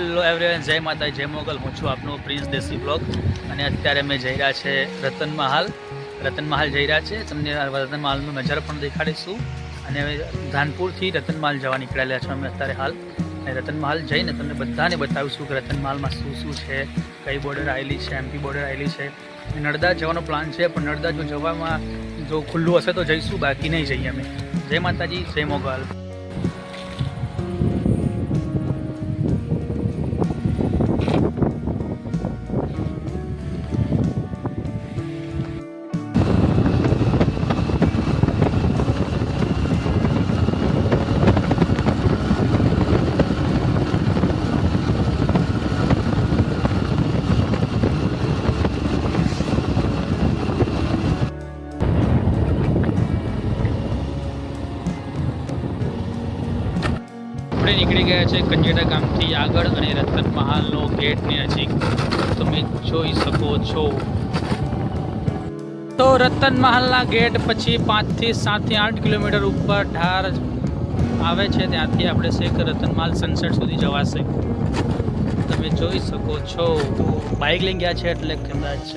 Hello everyone જય માતા જય મોગલ. હું છું આપનો પ્રિન્સ દેસી બ્લોગ. અને અત્યારે અમે જઈ રહ્યા છે રતન મહાલ. રતન મહાલ જઈ રહ્યા છે. તમને રતન મહાલનો નજારો પણ દેખાડીશું. અને ધાનપુરથી રતન મહાલ જવા નીકળેલા છે અમે અત્યારે હાલ. અને રતન મહાલ જઈને તમને બધાને બતાવીશું કે રતન મહાલમાં શું શું છે, કઈ બોર્ડર આવેલી છે એમપી બોર્ડર આવેલી છે. નર્મદા જવાનો પ્લાન છે, પણ નર્મદા જો જવામાં જો ખુલ્લું હશે તો જઈશું, બાકી નહીં જઈએ અમે. જય માતાજી, જય મોગલ. આપણે નીકળી ગયા છે કંજેડા ગામથી આગળ અને રતન મહાલનો ગેટની નજીક. તમે જોઈ શકો છો. તો રતન મહાલના ગેટ પછી પાંચથી સાતથી આઠ કિલોમીટર ઉપર ઢાર આવે છે. ત્યાંથી આપણે શેખ રતન મહાલ સનસેટ સુધી જવાશે. તમે જોઈ શકો છો. બાઇક લઈ ગયા છે એટલે કદાચ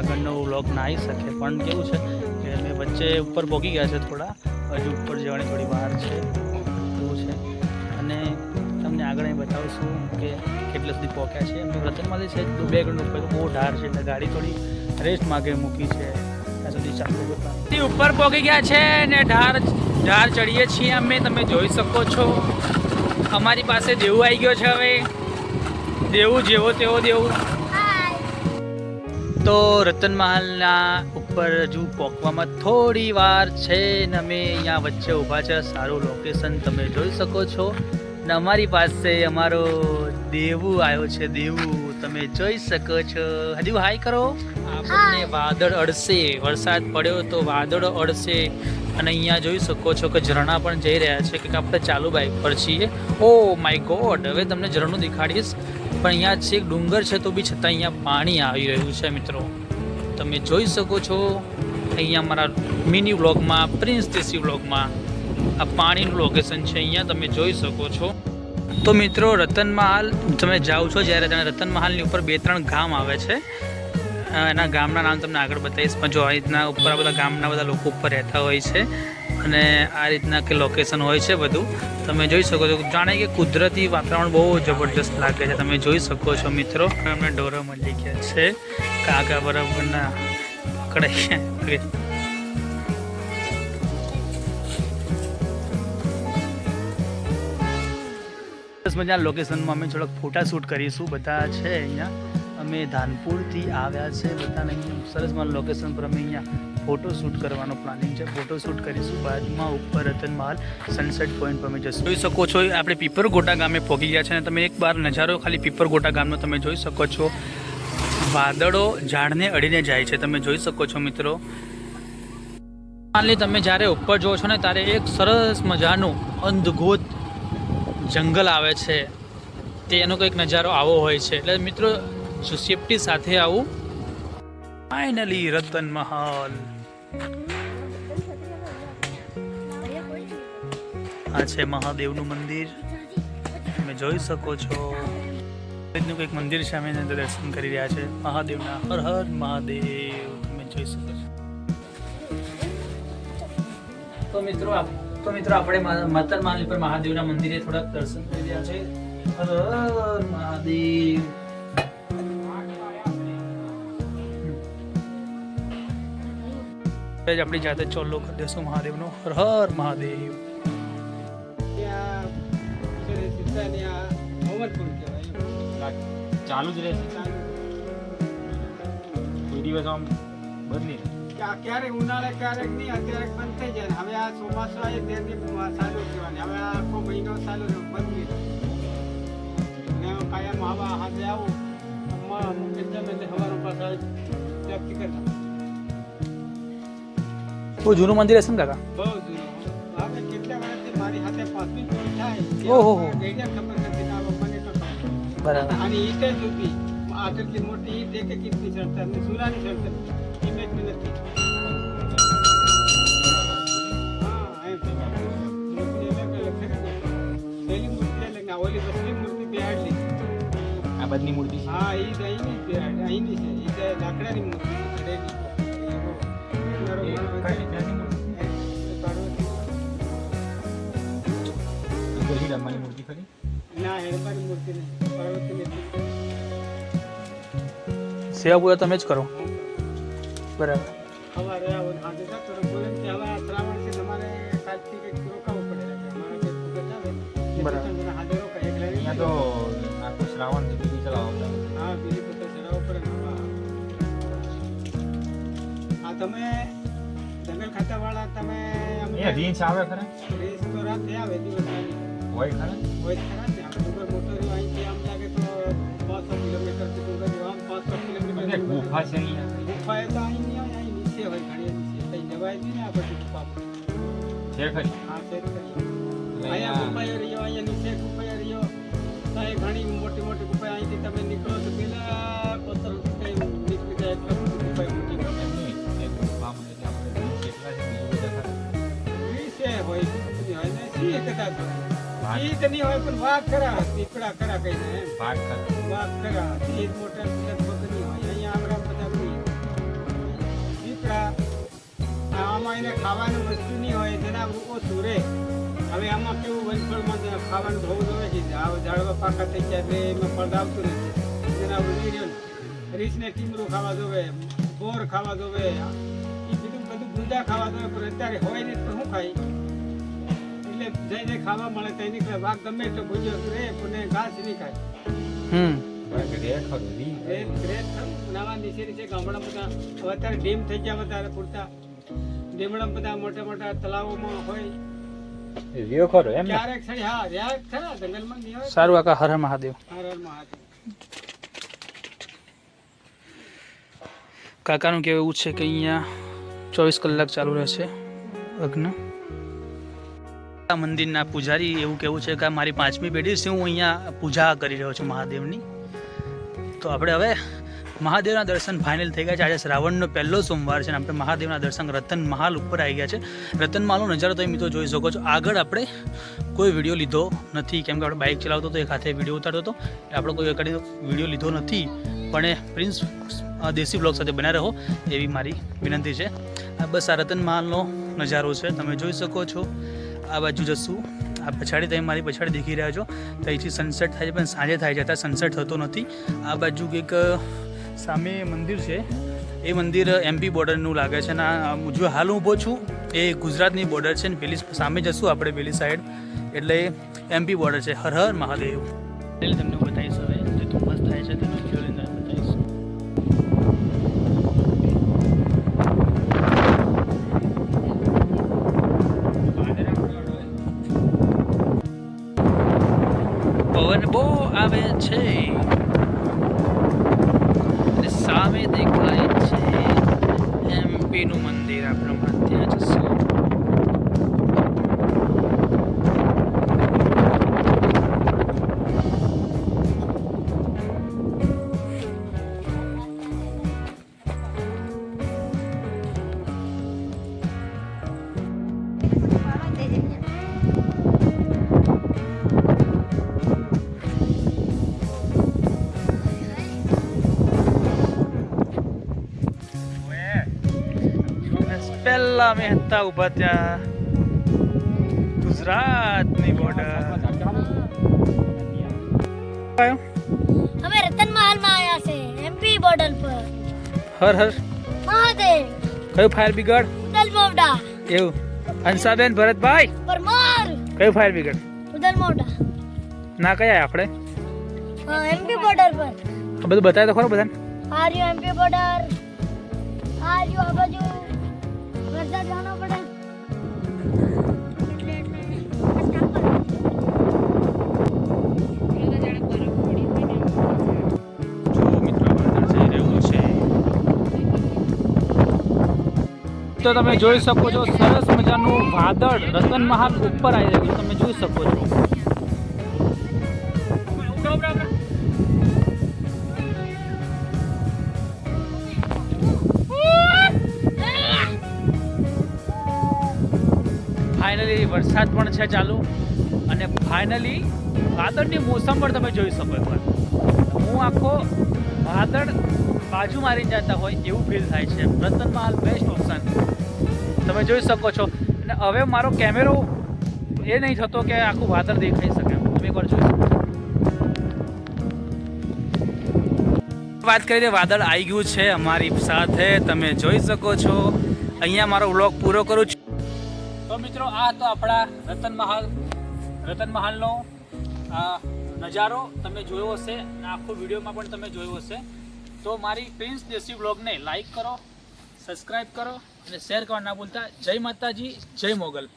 આગળનો વ્લોગ ના આવી શકે. પણ કેવું છે કે અમે વચ્ચે ઉપર પહોંચી ગયા છે થોડા. હજુ ઉપર જવાની થોડી બહાર છે. આગળ અહીં બતાવશું કે કેટલા સુધી પહોંચ્યા છે. એમનું રતનમાંથી છે તો બે ગણનું ઉપર બહુ ઢાર છે એટલે ગાડી થોડી રેસ્ટ માગે મૂકી છે. ત્યાં સુધી ચાલુ ઉપર પહોંચી ગયા છે ને ઢાર ઢાર ચડીએ છીએ અમે તમે જોઈ શકો છો. અમારી પાસે દેવું આવી ગયો છે હવે. દેવું જેવો તેવો દેવું. તો રતન મહાલના ઉપર હજુ પહોંચવામાં થોડી વાર છે ને અમે અહીંયા વચ્ચે ઊભા છે. સારું લોકેશન તમે જોઈ શકો છો. ને અમારી પાસે અમારો દેવું આવ્યો છે. દેવું તમે જોઈ શકો છો. હજુ હાય કરો? આપણને વાદળ અડશે વરસાદ પડ્યો તો વાદળ અડશે અને અહીંયા જોઈ શકો છો કે ઝરણા પણ જઈ રહ્યા છે કે આપણે ચાલુ બાઇક પર છીએ. ઓ માય ગોડ હવે તમને ઝરણું દેખાડીશ. પણ અહીંયા છેક ડુંગર છે તો બી છતાં અહીંયા પાણી આવી રહ્યું છે મિત્રો. તમે જોઈ શકો છો. અહીંયા મારા મિની વ્લોગમાં પ્રિન્સ દેસી વ્લોગમાં. આ પાણીનું લોકેશન છે અહીંયા, તમે જોઈ શકો છો. તો મિત્રો રતન મહાલ તમે જાઓ છો જ્યારે તમે રતન મહાલની ઉપર બે ત્રણ ગામ આવે છે. એના ગામના નામ તમને આગળ બતાવીશ, પણ જો આ રીતના ઉપર આ બધા ગામના બધા લોકો ઉપર રહેતા હોય છે અને આ રીતના કે લોકેશન હોય છે બધું, તમે જોઈ શકો છો. જાણે કે કુદરતી વાતાવરણ બહુ જબરજસ્ત લાગે છે, તમે જોઈ શકો છો મિત્રો. અમને ઢોરો મળી ગયા છે. કાકા બરાબરના પકડાઈ ગયા. સરસ મજાના લોકેશનમાં અમે થોડાક ફોટા શૂટ કરીશું બધા છે અહીંયા. અમે ધાનપુરથી આવ્યા છે બધાને સરસ મજાના લોકેશન પર અમે અહીંયા ફોટો શૂટ કરવાનો પ્લાનિંગ છે. ફોટો શૂટ કરીશું બાદમાં ઉપર રતન મહાલ સનસેટ પોઈન્ટ પર અમે જશું જોઈ શકો છો આપણે પીપરગોટા ગામે પહોંચી ગયા છે અને તમે એક બાર નજારો ખાલી પીપરગોટા ગામનો તમે જોઈ શકો છો. વાદળો ઝાડને અડીને જાય છે, તમે જોઈ શકો છો મિત્રો. માનલી તમે જ્યારે ઉપર જો છો ને, ત્યારે એક સરસ મજાનું અંધગોત જંગલ આવે છે, તે એનો કંઈક નજારો આવો હોય છે. એટલે મિત્રો સેફટી સાથે આવું. ફાઇનલી રતન મહાલ. આ છે મહાદેવનું મંદિર. તમે જોઈ શકો છો. રીતનું કંઈક મંદિર છે અંદર દર્શન કરી રહ્યા છે. મહાદેવના હર હર મહાદેવ. તમે જોઈ શકો છો. તો મિત્રો, આપ- તો મિત્રો આપણે માતર માલી પર મહાદેવના મંદિરે થોડાક દર્શન કરી રહ્યા છે. હર હર મહાદેવ આપણી જાતે ચોલ્લો કરી દેશું મહાદેવનો. હર હર મહાદેવ. ચાલુ જ રહેશે. કોઈ દિવસ આમ બદલી ક્યારેક ઉનાળે ક્યારેક નહીં અત્યારે બંધ થઈ જાય હવે આ ચોમાસું આવે ત્યારથી ચાલુ થવાની હવે આખો મહિનો ચાલુ રહ્યો બંધ ને કાયમ હવા હાથે આવું બહુ જૂનું મંદિર હશે ને કાકા? બહુ જૂનું. કેટલા વર્ષથી મારી હાથે પાંચમી ચોરી થાય ઓહો ખબર નથી ના મને તો બરાબર. અને ઈટ જ હતી આ કેટલી મોટી ઈટ એક એક ચડતા સળતા સુરાની સળતા આ ઓલી તસલીમ મૂર્તિ બિહાડલી આ બદની મૂર્તિ છે? હા એ જ અહીંની જ બિહાડ અહીંની છે એ જ લાકડાની મૂર્તિ ચડેલી રમવાની મૂર્તિ ખરી? ના હેડમાની સેવા પૂજા તમે જ કરો. બરાબર. હવે અહીંયા તો આખું શ્રાવણથી બીજું ચલાવતા હા બીજી બધા ચડાવવું પડે હા. આ તમે જંગલ ખાતા વાળા તમે અહીંયા રીંછ આવે ખરા? રેસ તો રાતે આવે દિવસ. હોય ખરા? હોય ખરા ને આપણે ડુંગર મોટો રહ્યો અહીંથી આમ લાગે તો પાંચસો કિલોમીટરથી ડુંગર રહ્યો આમ પાંચસો કિલોમીટર ગુફા છે અહીંયા. ગુફા એ તો અહીં અહીં નીચે હોય ઘણી નીચે કઈ જવાય જ ને આ બધી ગુફા છે ખરી. હા છે ખરી. અહીંયા ગુફાએ રહ્યો અહીંયા નીચે ગુફાએ રહ્યો. તો અહીં ઘણી મોટી મોટી ગુફા અહીંથી તમે નીકળો તો પેલા પથ્થર નીકળી જાય એટલે મોટી ગુફા મોટી વિશે હોય સિંહ કદાચ હોય. તો. નહીં હોય પણ વાઘ ખરા. દીપડા ખરા કઈ ને એમ. ભાગ ખરા. વાઘ મોટા લગભગ નહીં હોય. અહીંયા આમરામ બધા નહીં આમાં એને ખાવાનું વસ્તુ નહીં હોય તેના ઓછું રહે હવે આમાં કેવું વનફળમાં ખાવાનું બહુ જોઈએ છે આ ઝાડવા પાકા થઈ જાય એટલે એમાં ફળ આવતું નથી. તેના નહીં રીસને ટીમરું ખાવા જોવે બોર ખાવા જોવે. એ બધું બધું ગુંદા ખાવા જોવે પણ અત્યારે હોય ને તો શું ખાય? એટલે જઈને ખાવા મળે તો નીકળે. વાઘ ગમે એટલો ભૂજ્યો રહે પણ ઘાસ નહીં ખાય. રે અત્યારે ડેમ થઈ ગયા વધારે પૂરતા. ડેમડા બધા મોટા મોટા તલાવોમાં હોય. રહ્યો ખરો એમ ક્યારેક સડી હા રહ્યા ખરા જંગલમાં નહીં હોય સારું આકા હર હર મહાદેવ. હર હર મહાદેવ. કાકાનું કહેવું એવું છે કે અહીંયા ચોવીસ કલાક ચાલુ રહેશે લગ્ન આ મંદિરના પૂજારી એવું કહેવું છે કે મારી પાંચમી પેઢી છે હું અહીંયા પૂજા કરી રહ્યો છું મહાદેવની. તો આપણે હવે મહાદેવના દર્શન ફાઇનલ થઈ ગયા છે. આજે શ્રાવણનો પહેલો સોમવાર છે અને આપણે મહાદેવના દર્શન રતન મહાલ ઉપર આવી ગયા છે. રતન મહાલનો નજારો તમે મિત્રો જોઈ શકો છો. આગળ આપણે કોઈ વીડિયો લીધો નથી. કેમ કે આપણે બાઇક ચલાવતો હતો, એક હાથે વીડિયો ઉતારતો હતો. આપણે કોઈ એકડી વીડિયો લીધો નથી. પણ એ પ્રિન્સ દેશી બ્લોગ સાથે બન્યા રહો એવી મારી વિનંતી છે. આ બસ આ રતન મહાલનો નજારો છે. તમે જોઈ શકો છો. આ બાજુ જશું. આ પછાડી તમે મારી પછાડી દેખી રહ્યા છો. તો અહીંથી સનસેટ થાય છે, પણ સાંજે થાય છે. ત્યાં સનસેટ થતો નથી. આ બાજુ કંઈક સામે મંદિર છે. એ મંદિર એમપી બોર્ડરનું લાગે છે અને જો હાલ હું ઊભો છું, એ ગુજરાતની બોર્ડર છે ને પેલી સામે જશું આપણે પેલી સાઈડ એટલે એમપી બોર્ડર છે. હર હર મહાદેવ. તમને બતાવીશ હવે, જે ધુમ્મસ થાય છે તેનો નું પહેલા મેં હતા ઊભા ત્યાં. ગુજરાતની બોર્ડર અમે રતનમહાલમાં આવ્યા છે એમપી બોર્ડર પર. હર હર. મહાદેવ. કયું ફાયર બ્રિગેડ ઉદલ મોવડા એવું. હંસાબેન ભરતભાઈ? પરમાર. કયું ફાયર બ્રિગેડ ઉદલ મોવડા ના કયા આપણે? એમપી બોર્ડર પર. બધું બતાવે તો ખરો બધાને. આર્યુ એમપી બોર્ડર તો તમે જોઈ શકો છો, સરસ મજાનું વાદળ રતન મહાલ ઉપર આવી રહ્યું તમે જોઈ શકો છો. ફાઇનલી વરસાદ પણ છે ચાલુ. અને ફાઇનલી વાદળની મોસમ પણ તમે જોઈ શકો એકવાર હું આખો વાદળ બાજુ મારી જતા હોય એવું ફીલ થાય છે. રતન મહાલ બેસ્ટ ઓપ્શન તમે જોઈ શકો છો. અને હવે મારો કેમેરો એ નહીં થતો કે આખું વાદળ દેખાઈ શકે. તમે એકવાર જોઈ શકો વાત કરીએ વાદળ આવી ગયું છે અમારી સાથે. તમે જોઈ શકો છો. અહીંયા મારો વ્લોગ પૂરો કરું છું. તો મિત્રો, આ હતો આપણા રતન મહાલ, રતન મહાલનો નજારો. તમે જોયો હશે. આખો વિડીયોમાં પણ તમે જોયો હશે. તો મારી પ્રિન્સ દેશી બ્લોગને લાઈક કરો સબસ્ક્રાઈબ કરો અને શેર કરવા ના ભૂલતા. જય માતાજી, જય મોગલ.